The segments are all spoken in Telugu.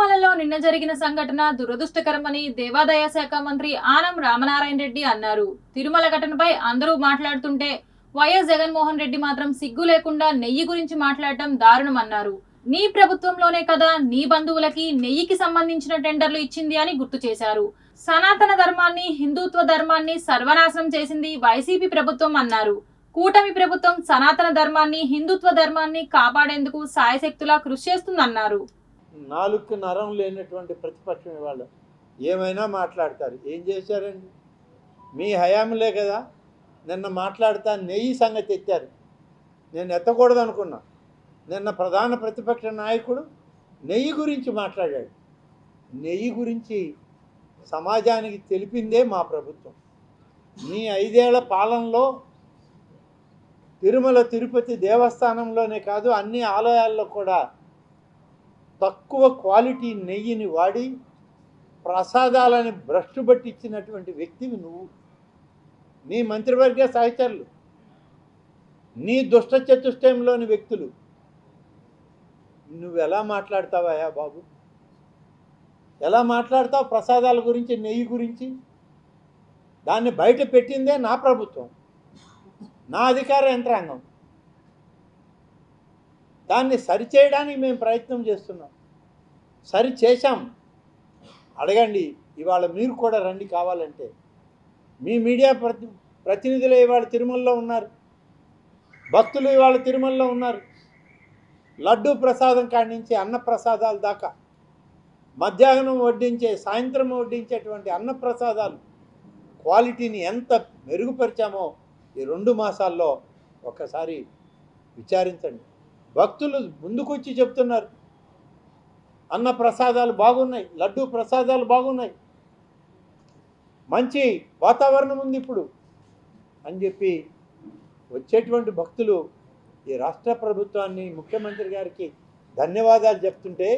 తిరుమలలో నిన్న జరిగిన సంఘటన దురదృష్టకరమని దేవాదాయ శాఖ మంత్రి ఆనం రామనారాయణ రెడ్డి అన్నారు. తిరుమల ఘటనపై అందరూ మాట్లాడుతుంటే వైఎస్ జగన్మోహన్ రెడ్డి మాత్రం సిగ్గు లేకుండా నెయ్యి గురించి మాట్లాడటం దారుణమన్నారు నీ ప్రభుత్వంలోనే కదా నీ బంధువులకి నెయ్యికి సంబంధించిన టెండర్లు ఇచ్చింది అని గుర్తు చేశారు. సనాతన ధర్మాన్ని హిందుత్వ ధర్మాన్ని సర్వనాశనం చేసింది వైసీపీ ప్రభుత్వం అన్నారు. కూటమి ప్రభుత్వం సనాతన ధర్మాన్ని హిందుత్వ ధర్మాన్ని కాపాడేందుకు సాయశక్తులా కృషి చేస్తుందన్నారు. నాలుగు నరం లేనటువంటి ప్రతిపక్షం ఇవాళ ఏమైనా మాట్లాడతారు. ఏం చేశారండి? మీ హయాంలే కదా. నిన్న మాట్లాడుతా నెయ్యి సంగతి ఎత్తారు. నేను ఎత్తకూడదు అనుకున్నా. నిన్న ప్రధాన ప్రతిపక్ష నాయకుడు నెయ్యి గురించి మాట్లాడాడు. నెయ్యి గురించి సమాజానికి తెలిపిందే మా ప్రభుత్వం. మీ ఐదేళ్ళ పాలనలో తిరుమల తిరుపతి దేవస్థానంలోనే కాదు అన్ని ఆలయాల్లో కూడా తక్కువ క్వాలిటీ నెయ్యిని వాడి ప్రసాదాలని భ్రష్టు పట్టించినటువంటి వ్యక్తివి నువ్వు. నీ మంత్రివర్గ సహచరులు నీ దుష్ట చతుష్టయంలోని వ్యక్తులు. నువ్వు ఎలా మాట్లాడతావయ్యా బాబు? ఎలా మాట్లాడతావు ప్రసాదాల గురించి నెయ్యి గురించి? దాన్ని బయట పెట్టిందే నా ప్రభుత్వం నా అధికార యంత్రాంగం. దాన్ని సరిచేయడానికి మేము ప్రయత్నం చేస్తున్నాం. సరి చేశాం. అడగండి ఇవాళ మీరు కూడా రండి కావాలంటే. మీ మీడియా ప్రతి ప్రతినిధులు ఇవాళ తిరుమలలో ఉన్నారు. భక్తులు ఇవాళ తిరుమలలో ఉన్నారు. లడ్డు ప్రసాదం కాడి నుంచి అన్న దాకా. మధ్యాహ్నం వడ్డించే సాయంత్రం వడ్డించేటువంటి అన్న ప్రసాదాలు క్వాలిటీని ఎంత మెరుగుపరిచామో ఈ రెండు మాసాల్లో ఒకసారి విచారించండి. భక్తులు ముందుకొచ్చి చెప్తున్నారు. అన్న ప్రసాదాలు బాగున్నాయి లడ్డు ప్రసాదాలు బాగున్నాయి. మంచి వాతావరణం ఉంది ఇప్పుడు అని చెప్పి వచ్చేటువంటి భక్తులు ఈ రాష్ట్ర ప్రభుత్వాన్ని ముఖ్యమంత్రి గారికి ధన్యవాదాలు చెప్తుంటే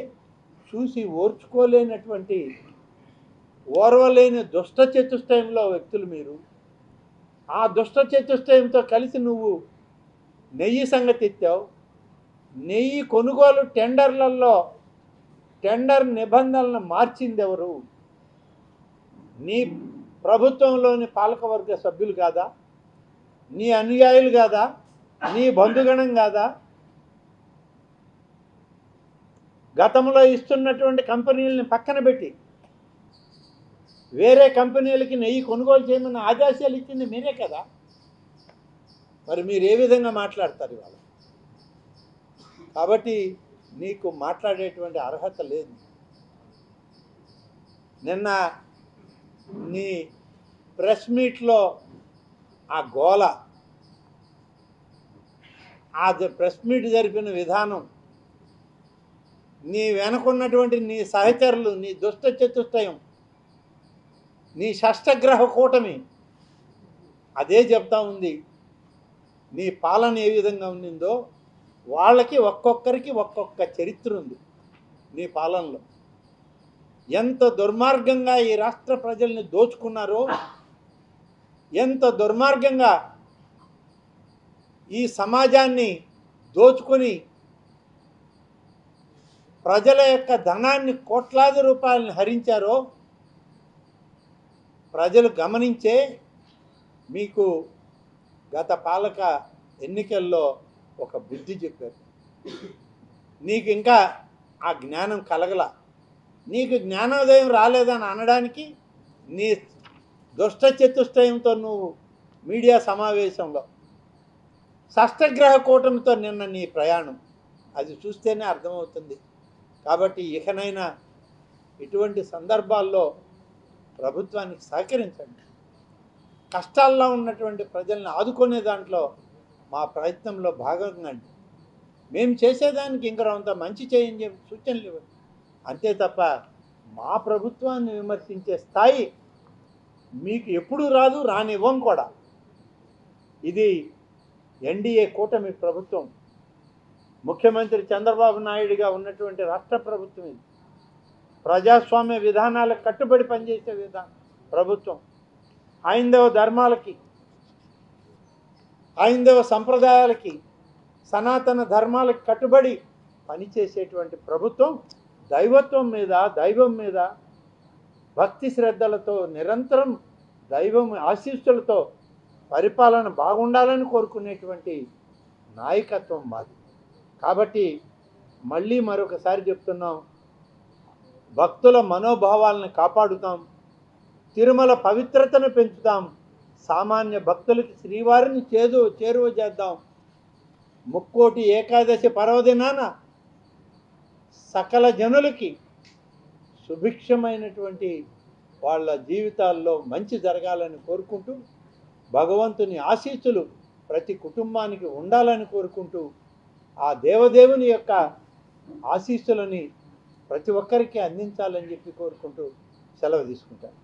చూసి ఓర్చుకోలేనటువంటి ఓర్వలేని దుష్ట చతుష్టయంలో వ్యక్తులు మీరు. ఆ దుష్ట చతుష్టయంతో కలిసి నువ్వు నెయ్యి సంగతి ఎత్తావు నెయ్యి కొనుగోలు టెండర్లలో టెండర్ నిబంధనలను మార్చింది ఎవరు నీ ప్రభుత్వంలోని పాలకవర్గ సభ్యులు కాదా? నీ అనుయాయులు కాదా? నీ బంధుగణం కాదా? గతంలో ఇస్తున్నటువంటి కంపెనీలని పక్కన పెట్టి వేరే కంపెనీలకి నెయ్యి కొనుగోలు చేయమని ఆదేశాలు ఇచ్చింది మీరే కదా? మరి మీరు ఏ విధంగా మాట్లాడతారు ఇవాళ? కాబట్టి నీకు మాట్లాడేటువంటి అర్హత లేదు. నిన్న నీ ప్రెస్ మీట్లో ఆ గోల ఆ ప్రెస్ మీట్ జరిపిన విధానం నీ వెనకున్నటువంటి నీ సహచరులు నీ దుష్ట చతుష్టయం నీ షష్టగ్రహ కూటమి అదే చెప్తా ఉంది. నీ పాలన ఏ విధంగా ఉండిందో వాళ్ళకి ఒక్కొక్కరికి ఒక్కొక్క చరిత్ర ఉంది నీ పాలనలో. ఎంత దుర్మార్గంగా ఈ రాష్ట్ర ప్రజల్ని దోచుకున్నారో ఎంత దుర్మార్గంగా ఈ సమాజాన్ని దోచుకొని ప్రజల యొక్క ధనాన్ని కోట్లాది రూపాయలను హరించారో ప్రజలు గమనించే మీకు గత పాలక ఎన్నికల్లో ఒక బుద్ధి చెప్పారు. నీకు ఇంకా ఆ జ్ఞానం కలగల. నీకు జ్ఞానోదయం రాలేదని అనడానికి నీ దుష్ట చతుష్టయంతో నువ్వు మీడియా సమావేశంలో షష్టగ్రహ కూటమితో నిన్న నీ ప్రయాణం. అది చూస్తేనే అర్థమవుతుంది. కాబట్టి ఇకనైనా ఇటువంటి సందర్భాల్లో ప్రభుత్వానికి సహకరించండి. కష్టాల్లో ఉన్నటువంటి ప్రజల్ని ఆదుకునే దాంట్లో మా ప్రయత్నంలో భాగంగా మేము చేసేదానికి ఇంకా అంత మంచి చేయని సూచనలు ఇవ్వండి అంతే తప్ప మా ప్రభుత్వాన్ని విమర్శించే స్థాయి మీకు ఎప్పుడూ రాదు రానివ్వం కూడా. ఇది ఎన్డీఏ కూటమి ప్రభుత్వం. ముఖ్యమంత్రి చంద్రబాబు నాయుడుగా ఉన్నటువంటి రాష్ట్ర ప్రభుత్వం ఇది. ప్రజాస్వామ్య విధానాలకు కట్టుబడి పనిచేసే విధానం ప్రభుత్వం. హైందవ ధర్మాలకి హైందవ సంప్రదాయాలకి సనాతన ధర్మాలకు కట్టుబడి పనిచేసేటువంటి ప్రభుత్వం దైవత్వం మీద దైవం మీద భక్తి శ్రద్ధలతో నిరంతరం దైవం ఆశీస్సులతో పరిపాలన బాగుండాలని కోరుకునేటువంటి నాయకత్వం మాది. కాబట్టి మళ్ళీ మరొకసారి చెప్తున్నాం భక్తుల మనోభావాలను కాపాడుతాం తిరుమల పవిత్రతను పెంచుతాం సామాన్య భక్తులకి శ్రీవారిని చేదు చేరువ చేద్దాం. ముక్కోటి ఏకాదశి పర్వదినాన సకల జనులకి సుభిక్షమైనటువంటి వాళ్ళ జీవితాల్లో మంచి జరగాలని కోరుకుంటూ భగవంతుని ఆశీస్సులు ప్రతి కుటుంబానికి ఉండాలని కోరుకుంటూ ఆ దేవదేవుని యొక్క ఆశీస్సులని ప్రతి ఒక్కరికి అందించాలని చెప్పి కోరుకుంటూ సెలవు తీసుకుంటాను.